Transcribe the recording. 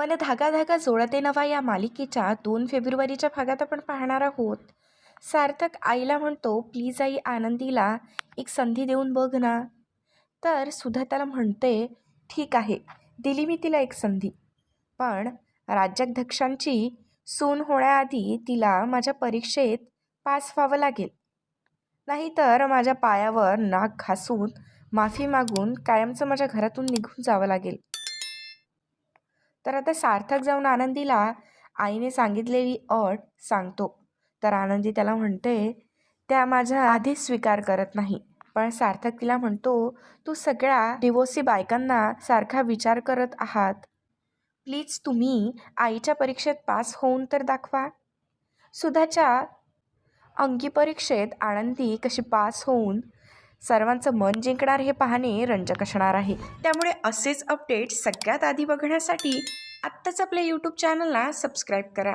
मन धागा धागा जोडते नवा या मालिकेच्या दोन फेब्रुवारीच्या भागात आपण पाहणार आहोत. सार्थक आईला म्हणतो प्लीज आई आनंदीला एक संधी देऊन बघ ना. तर सुधा त्याला म्हणते ठीक आहे दिली मी तिला एक संधी. पण राज्याध्यक्षांची सून होण्याआधी तिला माझ्या परीक्षेत पास व्हावं लागेल. नाहीतर माझ्या पायावर नाक घासून माफी मागून कायमचं माझ्या घरातून निघून जावं लागेल. तर आता सार्थक जाऊन आनंदीला आईने सांगितलेली अट सांगतो. तर आनंदी त्याला म्हणते त्या माझ्या आधीच स्वीकार करत नाही. पण सार्थक तिला म्हणतो तू सगळ्या डिवोर्सी बायकांना सारखा विचार करत आहात. प्लीज तुम्ही आईच्या परीक्षेत पास होऊन तर दाखवा. सुधाच्या अंगी परीक्षेत आनंदी कशी पास होऊन सर्वांचं मन जिंकणार हे पाहणे रंजक असणार आहे. त्यामुळे असेच अपडेट्स सगळ्यात आधी बघण्यासाठी आत्ताच आपल्या यूट्यूब चॅनलला सबस्क्राईब करा.